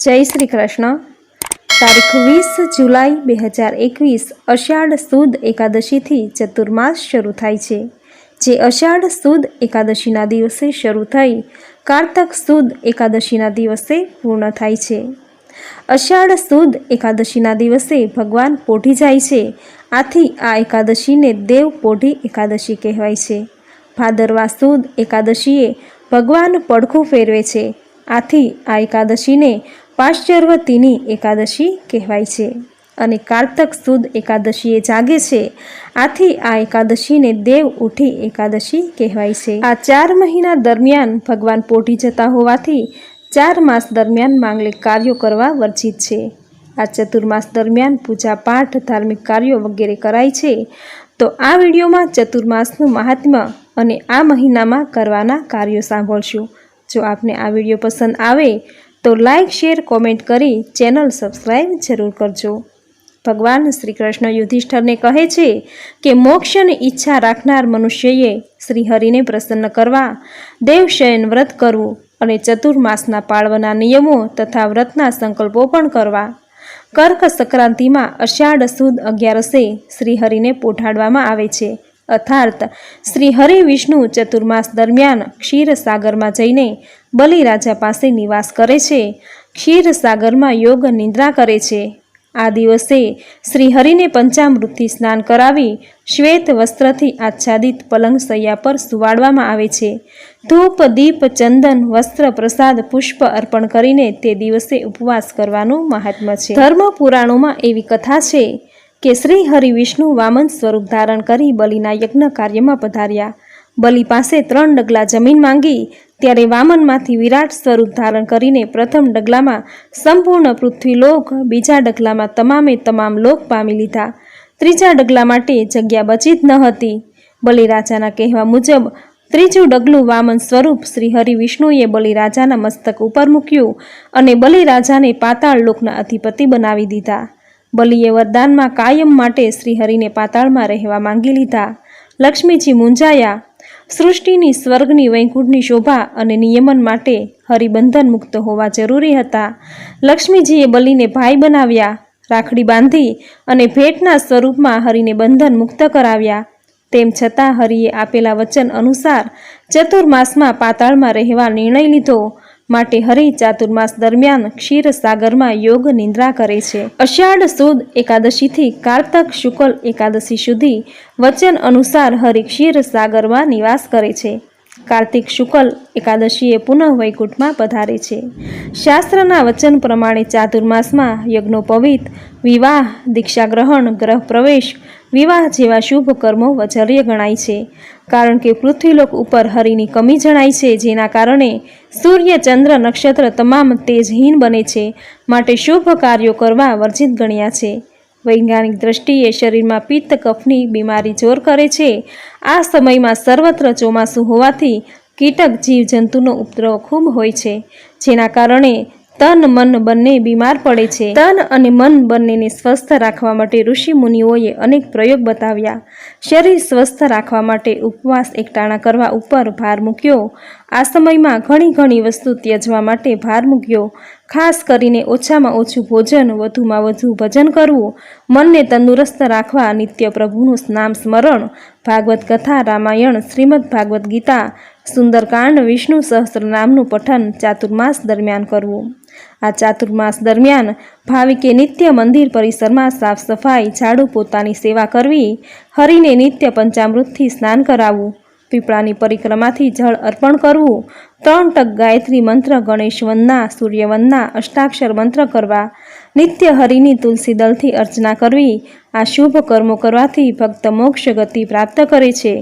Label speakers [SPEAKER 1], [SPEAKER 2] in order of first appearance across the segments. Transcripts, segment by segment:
[SPEAKER 1] જય શ્રી કૃષ્ણ. તારીખ વીસ જુલાઈ બે હજાર એકવીસ, અષાઢ સુદ એકાદશીથી ચતુર્માસ શરૂ થાય છે. જે અષાઢ સુદ એકાદશીના દિવસે શરૂ થઈ, કારતક સુદ એકાદશીના દિવસે પૂર્ણ થાય છે. અષાઢ સુદ એકાદશીના દિવસે ભગવાન પોઢી જાય છે. આથી આ એકાદશીને દેવ પોઢી એકાદશી કહેવાય છે. ભાદરવા સુદ એકાદશીએ ભગવાન પડખું ફેરવે છે. આથી આ એકાદશીને પાશ્ચર્વતીની એકાદશી કહેવાય છે અને કારતક સુદ એકાદશીએ જાગે છે. આથી આ એકાદશીને દેવ ઉઠી એકાદશી કહેવાય છે. આ ચાર મહિના દરમિયાન ભગવાન પોટી જતા હોવાથી ચાર માસ દરમિયાન માંગલિક કાર્યો કરવા વર્જિત છે. આ ચતુર્માસ દરમિયાન પૂજા પાઠ, ધાર્મિક કાર્યો વગેરે કરાય છે. તો આ વિડીયોમાં ચતુર્માસનું મહાત્મ્ય અને આ મહિનામાં કરવાના કાર્યો સાંભળશું. જો આપને આ વીડિયો પસંદ આવે તો લાઇક શેર, કોમેન્ટ કરી ચેનલ સબસ્ક્રાઈબ જરૂર કરજો. ભગવાન શ્રી કૃષ્ણ યુધિષ્ઠરને કહે છે કે મોક્ષની ઈચ્છા રાખનાર મનુષ્યએ શ્રીહરિને પ્રસન્ન કરવા દેવશયન વ્રત કરવું અને ચતુર્માસના પાળવાના નિયમો તથા વ્રતના સંકલ્પો પણ કરવા. કર્ક સંક્રાંતિમાં અષાઢ સુદ અગિયારસે શ્રીહરિને પોઢાડવામાં આવે છે. અર્થાત શ્રી હરિ વિષ્ણુ ચતુર્માસ દરમિયાન ક્ષીરસાગરમાં જઈને બલિરાજા પાસે નિવાસ કરે છે. ક્ષીરસાગરમાં યોગ નિંદ્રા કરે છે. આ દિવસે શ્રી હરિને પંચામૃતથી સ્નાન કરાવી શ્વેત વસ્ત્રથી આચ્છાદિત પલંગ સૈયા પર સુવાડવામાં આવે છે. ધૂપ, દીપ, ચંદન, વસ્ત્ર, પ્રસાદ, પુષ્પ અર્પણ કરીને તે દિવસે ઉપવાસ કરવાનું મહાત્મ્ય છે. ધર્મ પુરાણોમાં એવી કથા છે કે શ્રી હરિ વિષ્ણુ વામન સ્વરૂપ ધારણ કરી બલિના યજ્ઞ કાર્યમાં પધાર્યા. બલિ પાસે ત્રણ ડગલા જમીન માંગી, ત્યારે વામનમાંથી વિરાટ સ્વરૂપ ધારણ કરીને પ્રથમ ડગલામાં સંપૂર્ણ પૃથ્વીલોક, બીજા ડગલામાં તમામે તમામ લોક પામી લીધા. ત્રીજા ડગલા માટે જગ્યા બચી જ ન હતી. બલિરાજાના કહેવા મુજબ, ત્રીજું ડગલું વામન સ્વરૂપ શ્રી હરિ વિષ્ણુએ બલિરાજાના મસ્તક ઉપર મૂક્યું અને બલિરાજાને પાતાળ લોકના અધિપતિ બનાવી દીધા. બલિએ વરદાનમાં કાયમ માટે શ્રીહરિને પાતાળમાં રહેવા માંગી લીધા. લક્ષ્મીજી મૂંઝાયા. સૃષ્ટિની, સ્વર્ગની વૈકુંઠની શોભા અને નિયમન માટે હરિબંધન મુક્ત હોવા જરૂરી હતા. લક્ષ્મીજીએ બલિને ભાઈ બનાવ્યા, રાખડી બાંધી અને ભેટના સ્વરૂપમાં હરિને બંધન મુક્ત કરાવ્યા. તેમ છતાં હરિએ આપેલા વચન અનુસાર ચતુર્માસમાં પાતાળમાં રહેવા નિર્ણય લીધો. માટે હરિ ચાતુર્માસ દરમિયાન ક્ષીરસાગરમાં યોગ નિંદ્રા કરે છે. અષાઢ સુદ એકાદશીથી કારતક શુક્લ એકાદશી સુધી વચન અનુસાર હરિ ક્ષીરસાગરમાં નિવાસ કરે છે. કાર્તિક શુક્લ એકાદશીએ પુનઃ વૈકુંઠમાં પધારે છે. શાસ્ત્રના વચન પ્રમાણે ચાતુર્માસમાં યજ્ઞોપવિત, વિવાહ, દીક્ષાગ્રહણ, ગ્રહ પ્રવેશ વિવાહ જેવા શુભ કર્મો વજર્ય ગણાય છે. કારણ કે પૃથ્વીલોક ઉપર હરિની કમી જણાય છે, જેના કારણે સૂર્ય, ચંદ્ર, નક્ષત્ર તમામ તેજહીન બને છે, માટે શુભ કાર્યો કરવા વર્જિત ગણ્યા છે. વૈજ્ઞાનિક દ્રષ્ટિએ શરીરમાં પિત્ત, કફની બીમારી જોર કરે છે. આ સમયમાં સર્વત્ર ચોમાસું હોવાથી કીટક જીવજંતુનો ઉપદ્રવ ખૂબ હોય છે, જેના કારણે તન મન બંને બીમાર પડે છે. તન અને મન બંનેને સ્વસ્થ રાખવા માટે ઋષિ મુનિઓએ અનેક પ્રયોગ બતાવ્યા. શરીર સ્વસ્થ રાખવા માટે ઉપવાસ એકટાણા કરવા ઉપર ભાર મૂક્યો. આ સમયમાં ઘણી ઘણી વસ્તુ ત્યજવા માટે ભાર મૂક્યો. ખાસ કરીને ઓછામાં ઓછું ભોજન, વધુમાં વધુ ભજન કરવું, મનને તંદુરસ્ત રાખવા, નિત્ય પ્રભુનું નામ સ્મરણ. ભાગવત કથા, રામાયણ, શ્રીમદ ભાગવત ગીતા, સુંદરકાંડ, વિષ્ણુ સહસ્રનામનું પઠન ચાતુર્માસ દરમિયાન કરવું. આ ચાતુર્માસ દરમિયાન ભાવિકે નિત્ય મંદિર પરિસરમાં સાફ સફાઈ ઝાડુ પોતાની સેવા કરવી, હરિને નિત્ય પંચામૃતથી સ્નાન કરાવવું પીપળાની પરિક્રમાથી જળ અર્પણ કરવું. ત્રણ ટક ગાયત્રી મંત્ર ગણેશ વંદના સૂર્યવંદના, અષ્ટાક્ષર મંત્ર કરવા. નિત્ય હરિની તુલસી દલથી અર્ચના કરવી. આ શુભ કર્મો કરવાથી ભક્ત મોક્ષ ગતિ પ્રાપ્ત કરે છે.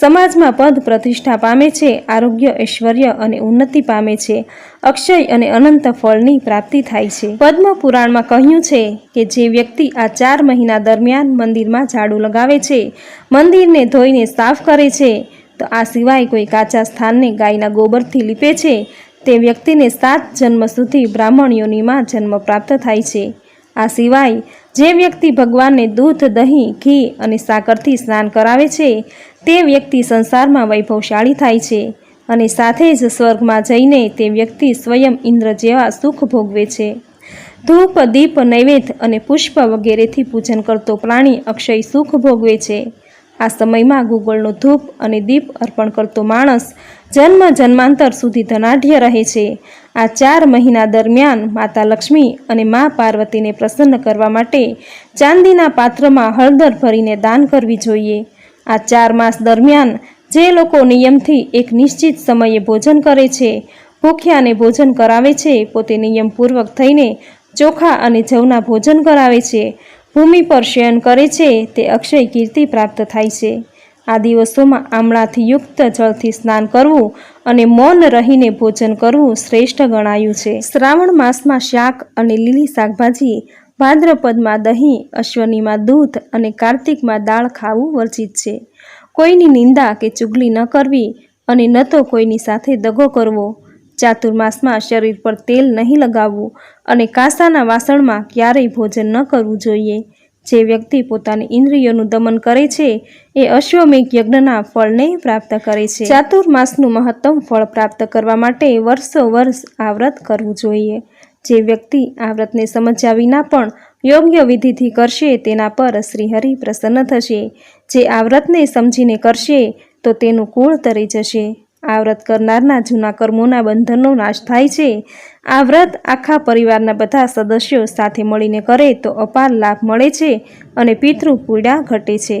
[SPEAKER 1] સમાજમાં પદ પ્રતિષ્ઠા પામે છે, આરોગ્ય ઐશ્વર્ય અને ઉન્નતિ પામે છે. અક્ષય અને અનંત ફળની પ્રાપ્તિ થાય છે. પદ્મ પુરાણમાં કહ્યું છે કે જે વ્યક્તિ આ ચાર મહિના દરમિયાન મંદિરમાં ઝાડુ લગાવે છે, મંદિરને ધોઈને સાફ કરે છે તો આ સિવાય કોઈ કાચા સ્થાનને ગાયના ગોબરથી લીપે છે તે વ્યક્તિને સાત જન્મ સુધી બ્રાહ્મણ યોનિમાં જન્મ પ્રાપ્ત થાય છે. આ સિવાય જે વ્યક્તિ ભગવાનને દૂધ, દહીં, ઘી અને સાકરથી સ્નાન કરાવે છે, તે વ્યક્તિ સંસારમાં વૈભવશાળી થાય છે અને સાથે જ સ્વર્ગમાં જઈને તે વ્યક્તિ સ્વયં ઇન્દ્ર જેવા સુખ ભોગવે છે. ધૂપ, દીપ, નૈવેદ્ય અને પુષ્પ વગેરેથી પૂજન કરતો પ્રાણી અક્ષય સુખ ભોગવે છે. આ સમયમાં ગુગળનો ધૂપ અને દીપ અર્પણ કરતો માણસ જન્મ જન્માંતર સુધી ધનાઢ્ય રહે છે. આ ચાર મહિના દરમિયાન માતા લક્ષ્મી અને મા પાર્વતીને પ્રસન્ન કરવા માટે ચાંદીના પાત્રમાં હળદર ભરીને દાન કરવી જોઈએ. આ ચાર માસ દરમિયાન જે લોકો નિયમથી એક નિશ્ચિત સમયે ભોજન કરે છે, ભૂખ્યાને ભોજન કરાવે છે, પોતે નિયમપૂર્વક થઈને ચોખા અને જવના ભોજન કરાવે છે. ભૂમિ પર શયન કરે છે તે અક્ષય કીર્તિ પ્રાપ્ત થાય છે. આ દિવસોમાં આમળાથી યુક્ત જળથી સ્નાન કરવું અને મૌન રહીને ભોજન કરવું શ્રેષ્ઠ ગણાયું છે. શ્રાવણ માસમાં શાક અને લીલી શાકભાજી, ભાદ્રપદમાં દહીં, અશ્વનીમાં દૂધ અને કાર્તિકમાં દાળ ખાવું વર્જિત છે. કોઈની નિંદા કે ચુગલી ન કરવી અને ન તો કોઈની સાથે દગો કરવો ચાતુર્માસમાં શરીર પર તેલ નહીં લગાવવું અને કાંસાના વાસણમાં ક્યારેય ભોજન ન કરવું જોઈએ. જે વ્યક્તિ પોતાની ઇન્દ્રિયોનું દમન કરે છે, એ અશ્વમેઘ યજ્ઞના ફળને પ્રાપ્ત કરે છે. ચાતુર્માસનું મહત્તમ ફળ પ્રાપ્ત કરવા માટે વર્ષો વર્ષ આ વ્રત કરવું જોઈએ. જે વ્યક્તિ આ વ્રતને સમજ્યા વિના પણ યોગ્ય વિધિથી કરશે, તેના પર શ્રીહરિ પ્રસન્ન થશે. જે આ વ્રતને સમજીને કરશે, તો તેનું કુળ તરી જશે. આ વ્રત કરનારના જૂના કર્મોના બંધનનો નાશ થાય છે. આ વ્રત આખા પરિવારના બધા સદસ્યો સાથે મળીને કરે તો અપાર લાભ મળે છે અને પિતૃ પીડા ઘટે છે.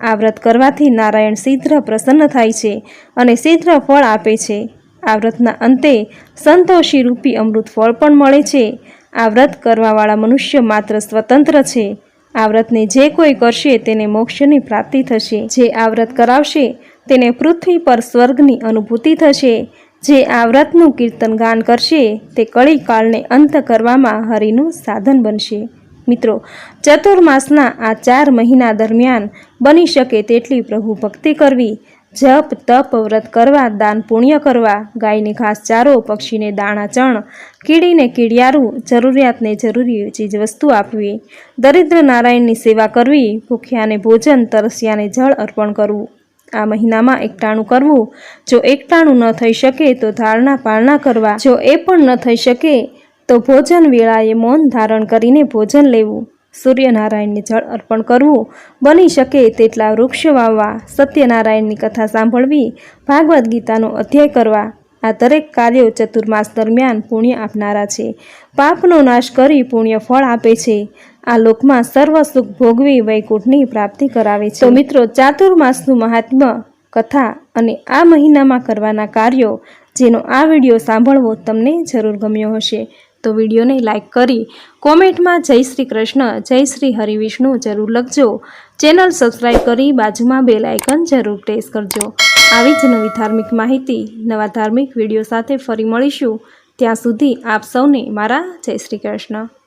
[SPEAKER 1] આ વ્રત કરવાથી નારાયણ શીઘ્ર પ્રસન્ન થાય છે અને શીઘ્ર ફળ આપે છે. આ વ્રતના અંતે સંતોષી રૂપી અમૃત ફળ પણ મળે છે. આ વ્રત કરવાવાળા મનુષ્ય માત્ર સ્વતંત્ર છે. આ વ્રતને જે કોઈ કરશે તેને મોક્ષની પ્રાપ્તિ થશે. જે આ વ્રત કરાવશે તેને પૃથ્વી પર સ્વર્ગની અનુભૂતિ થશે. જે આ વ્રતનું કીર્તન ગાન કરશે, તે કળી કાળને અંત કરવામાં હરિનું સાધન બનશે. મિત્રો, ચતુર્માસના આ ચાર મહિના દરમિયાન બની શકે તેટલી પ્રભુ ભક્તિ કરવી, જપ, તપ, વ્રત કરવા, દાન પુણ્ય કરવા, ગાયને ઘાસચારો પક્ષીને દાણા ચણ, કીડીને કીડિયારું, જરૂરિયાતને જરૂરી ચીજવસ્તુ આપવી, દરિદ્ર નારાયણની સેવા કરવી, ભૂખ્યાને ભોજન, તરસ્યાને જળ અર્પણ કરવું. આ મહિનામાં એકટાણું કરવું. જો એકટાણું ન થઈ શકે તો ધારણા પારણા કરવા. જો એ પણ ન થઈ શકે તો ભોજન વેળાએ મૌન ધારણ કરીને ભોજન લેવું. સૂર્યનારાયણને જળ અર્પણ કરવું. બની શકે તેટલા વૃક્ષ વાવવા. સત્યનારાયણની કથા સાંભળવી. ભાગવદ્ ગીતાનો અધ્યાય કરવા. આ દરેક કાર્યો ચતુર્માસ દરમિયાન પુણ્ય આપનારા છે. પાપનો નાશ કરી પુણ્ય ફળ આપે છે. આ લોકમાં સર્વ સુખ ભોગવી વૈકુંઠની પ્રાપ્તિ કરાવે છે. તો મિત્રો ચાતુર્માસનું મહાત્મ્ય કથા અને આ મહિનામાં કરવાના કાર્યો જેનો આ વીડિયો સાંભળવો તમને જરૂર ગમ્યો હશે, તો વિડીયોને લાઇક કરી કોમેન્ટમાં જય શ્રી કૃષ્ણ, જય શ્રી હરિવિષ્ણુ જરૂર લખજો. ચેનલ સબસ્ક્રાઈબ કરી બાજુમાં બેલ આઇકન જરૂર પ્રેસ કરજો. આવી જ નવી ધાર્મિક માહિતી, નવા ધાર્મિક વીડિયો સાથે ફરી મળીશું. ત્યાં સુધી આપ સૌને મારા જય શ્રી કૃષ્ણ.